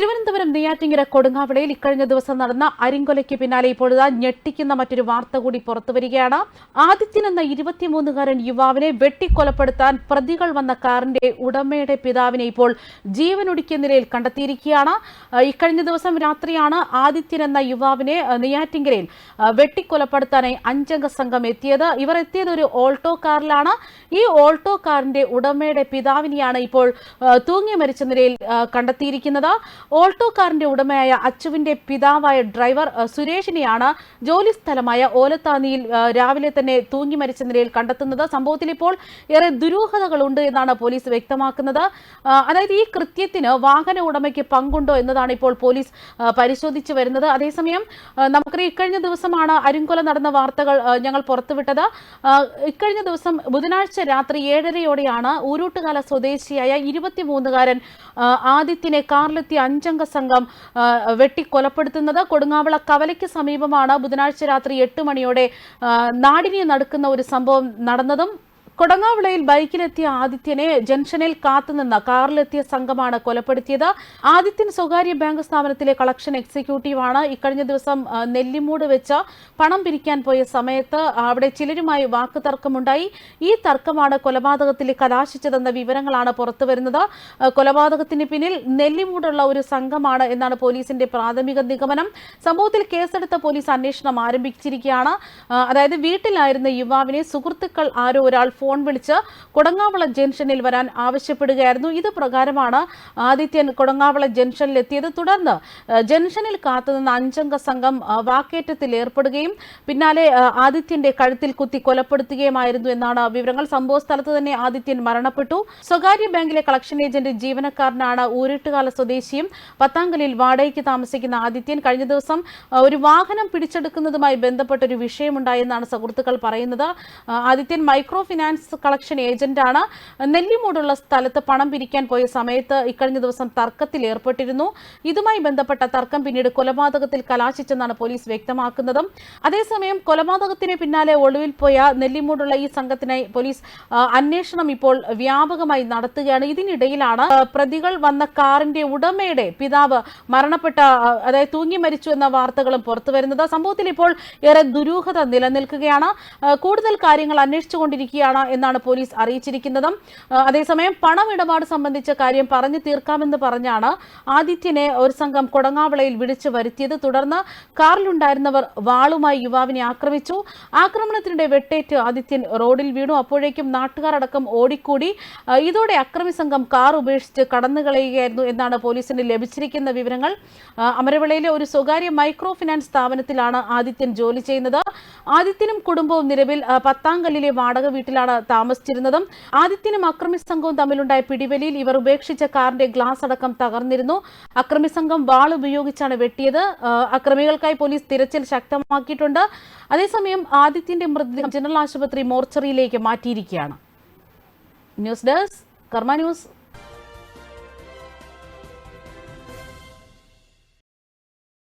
തിരുവനന്തപുരം നെയ്യാറ്റിങ്കര കൊടുങ്ങാവിളയിൽ ഇക്കഴിഞ്ഞ ദിവസം നടന്ന അരിങ്കൊലയ്ക്ക് പിന്നാലെ ഇപ്പോഴാ ഞെട്ടിക്കുന്ന മറ്റൊരു വാർത്ത കൂടി പുറത്തുവരികയാണ് ആദിത്യൻ എന്ന ഇരുപത്തിമൂന്നുകാരൻ യുവാവിനെ വെട്ടിക്കൊലപ്പെടുത്താൻ പ്രതികൾ വന്ന കാറിന്റെ ഉടമയുടെ പിതാവിനെ ഇപ്പോൾ ജീവനൊടുക്കിയ നിലയിൽ കണ്ടെത്തിയിരിക്കുകയാണ്. ഇക്കഴിഞ്ഞ ദിവസം രാത്രിയാണ് ആദിത്യൻ എന്ന യുവാവിനെ നെയ്യാറ്റിങ്കരയിൽ വെട്ടിക്കൊലപ്പെടുത്താനായി അഞ്ചംഗ സംഘം എത്തിയത്. ഇവർ എത്തിയത് ഒരു ഓൾട്ടോ കാറിലാണ്. ഈ ഓൾട്ടോ കാറിന്റെ ഉടമയുടെ പിതാവിനെയാണ് ഇപ്പോൾ തൂങ്ങി മരിച്ച നിലയിൽ കണ്ടെത്തിയിരിക്കുന്നത്. ഓൾട്ടോ കാറിന്റെ ഉടമയായ അച്ചുവിന്റെ പിതാവായ ഡ്രൈവർ സുരേഷിനെയാണ് ജോലി സ്ഥലമായ ഓലത്താനിയിൽ രാവിലെ തന്നെ തൂങ്ങി മരിച്ച നിലയിൽ കണ്ടെത്തുന്നത്. സംഭവത്തിൽ ഇപ്പോൾ ഏറെ ദുരൂഹതകളുണ്ട് എന്നാണ് പോലീസ് വ്യക്തമാക്കുന്നത്. അതായത് ഈ കൃത്യത്തിന് വാഹന ഉടമയ്ക്ക് പങ്കുണ്ടോ എന്നതാണ് ഇപ്പോൾ പോലീസ് പരിശോധിച്ചു വരുന്നത്. അതേസമയം നമുക്കറിയാം ഇക്കഴിഞ്ഞ ദിവസമാണ് അരുങ്കൊല നടന്ന വാർത്തകൾ ഞങ്ങൾ പുറത്തുവിട്ടത്. ഇക്കഴിഞ്ഞ ദിവസം ബുധനാഴ്ച രാത്രി ഏഴരയോടെയാണ് ഊരൂട്ടുകാല സ്വദേശിയായ ഇരുപത്തിമൂന്നുകാരൻ ആദിത്യനെ കാറിലെത്തിയ അഞ്ചംഗ സംഘം വെട്ടിക്കൊലപ്പെടുത്തുന്നത് കൊടുങ്ങാവിള കവലയ്ക്ക് സമീപമാണ്. ബുധനാഴ്ച രാത്രി എട്ട് മണിയോടെ നാടിനെ നടുക്കുന്ന ഒരു സംഭവം നടന്നതും കൊടങ്ങാവിളയിൽ ബൈക്കിലെത്തിയ ആദിത്യനെ ജംഗ്ഷനിൽ കാത്തുനിന്ന കാറിലെത്തിയ സംഘമാണ് കൊലപ്പെടുത്തിയത്. ആദിത്യൻ സ്വകാര്യ ബാങ്ക് സ്ഥാപനത്തിലെ കളക്ഷൻ എക്സിക്യൂട്ടീവാണ് ഇക്കഴിഞ്ഞ ദിവസം നെല്ലിമൂട് വെച്ച് പണം പിരിക്കാൻ പോയ സമയത്ത് അവിടെ ചിലരുമായി വാക്ക് തർക്കമുണ്ടായി. ഈ തർക്കമാണ് കൊലപാതകത്തിൽ കലാശിച്ചതെന്ന വിവരങ്ങളാണ് പുറത്തുവരുന്നത് കൊലപാതകത്തിന് പിന്നിൽ നെല്ലിമൂടുള്ള ഒരു സംഘമാണ് എന്നാണ് പോലീസിന്റെ പ്രാഥമിക നിഗമനം. സംഭവത്തിൽ കേസെടുത്ത പോലീസ് അന്വേഷണം ആരംഭിച്ചിരിക്കുകയാണ്. അതായത് വീട്ടിലായിരുന്ന യുവാവിനെ സുഹൃത്തുക്കൾ ആരോ ഒരാൾ ഫോൺ വിളിച്ച് കൊടങ്ങാവള ജംഗ്ഷനിൽ വരാൻ ആവശ്യപ്പെടുകയായിരുന്നു. ഇത് പ്രകാരമാണ് ആദിത്യൻ കൊടങ്ങാവള ജംഗ്ഷനിൽ എത്തിയത് തുടർന്ന് ജംഗ്ഷനിൽ കാത്തുനിന്ന അഞ്ചംഗ സംഘം വാക്കേറ്റത്തിൽ ഏർപ്പെടുകയും പിന്നാലെ ആദിത്യന്റെ കഴുത്തിൽ കുത്തി കൊലപ്പെടുത്തുകയുമായിരുന്നു എന്നാണ് വിവരങ്ങൾ. സംഭവ സ്ഥലത്ത് തന്നെ ആദിത്യൻ മരണപ്പെട്ടു. സ്വകാര്യ ബാങ്കിലെ കളക്ഷൻ ഏജന്റ് ജീവനക്കാരനാണ് ഊരിട്ടുകാല സ്വദേശിയും പത്താങ്കലിൽ വാടകയ്ക്ക് താമസിക്കുന്ന ആദിത്യൻ കഴിഞ്ഞ ദിവസം ഒരു വാഹനം പിടിച്ചെടുക്കുന്നതുമായി ബന്ധപ്പെട്ട ഒരു വിഷയമുണ്ടായെന്നാണ് സുഹൃത്തുക്കൾ പറയുന്നത്. ആദിത്യൻ മൈക്രോ ഫിനാൻസ് കളക്ഷൻ ഏജന്റാണ്. നെല്ലിമൂടുള്ള സ്ഥലത്ത് പണം പിരിക്കാൻ പോയ സമയത്ത് ഇക്കഴിഞ്ഞ ദിവസം തർക്കത്തിൽ ഏർപ്പെട്ടിരുന്നു. ഇതുമായി ബന്ധപ്പെട്ട തർക്കം പിന്നീട് കൊലപാതകത്തിൽ കലാശിച്ചെന്നാണ് പോലീസ് വ്യക്തമാക്കുന്നത്. അതേസമയം കൊലപാതകത്തിന് പിന്നാലെ ഒളിവിൽ പോയ നെല്ലിമൂടുള്ള ഈ സംഘത്തിനായി പോലീസ് അന്വേഷണം ഇപ്പോൾ വ്യാപകമായി നടത്തുകയാണ്. ഇതിനിടയിലാണ് പ്രതികൾ വന്ന കാറിന്റെ ഉടമയുടെ പിതാവ് മരണപ്പെട്ട അതായത് തൂങ്ങി മരിച്ചു എന്ന വാർത്തകളും പുറത്തുവരുന്നത് സംഭവത്തിൽ ഇപ്പോൾ ഏറെ ദുരൂഹത നിലനിൽക്കുകയാണ്. കൂടുതൽ കാര്യങ്ങൾ അന്വേഷിച്ചുകൊണ്ടിരിക്കുകയാണ് എന്നാണ് പോലീസ് അറിയിച്ചിരിക്കുന്നത്. അതേസമയം പണമിടപാട് സംബന്ധിച്ച കാര്യം പറഞ്ഞു തീർക്കാമെന്ന് പറഞ്ഞാണ് ആദിത്യനെ ഒരു സംഘം കൊടങ്ങാവിളയിൽ വിളിച്ചു വരുത്തിയത്. തുടർന്ന് കാറിലുണ്ടായിരുന്നവർ വാളുമായി യുവാവിനെ ആക്രമിച്ചു. ആക്രമണത്തിനിടെ വെട്ടേറ്റ് ആദിത്യൻ റോഡിൽ വീണു. അപ്പോഴേക്കും നാട്ടുകാരടക്കം ഓടിക്കൂടി. ഇതോടെ അക്രമി സംഘം കാർ ഉപേക്ഷിച്ച് കടന്നുകളയുകയായിരുന്നു എന്നാണ് പോലീസിന് ലഭിച്ചിരിക്കുന്ന വിവരങ്ങൾ. അമരവിളയിലെ ഒരു സ്വകാര്യ മൈക്രോ ഫിനാൻസ് സ്ഥാപനത്തിലാണ് ആദിത്യൻ ജോലി ചെയ്യുന്നത്. ആദിത്യനും കുടുംബവും നിലവിൽ പത്താംകല്ലിലെ വാടക വീട്ടിലാണ് താമസിച്ചിരുന്നതും ആദിത്യനും അക്രമി സംഘവും തമ്മിലുണ്ടായ പിടിവലിയിൽ ഇവർ ഉപേക്ഷിച്ച കാറിന്റെ ഗ്ലാസ് അടക്കം തകർന്നിരുന്നു. അക്രമി സംഘം വാൾ ഉപയോഗിച്ചാണ് വെട്ടിയത്. അക്രമികൾക്കായി പോലീസ് തിരച്ചിൽ ശക്തമാക്കിയിട്ടുണ്ട്. അതേസമയം ആദിത്യന്റെ മൃതദേഹം ജനറൽ ആശുപത്രി മോർച്ചറിയിലേക്ക് മാറ്റിയിരിക്കുകയാണ്. ന്യൂസ് ഡെസ്ക് കർമ്മ ന്യൂസ്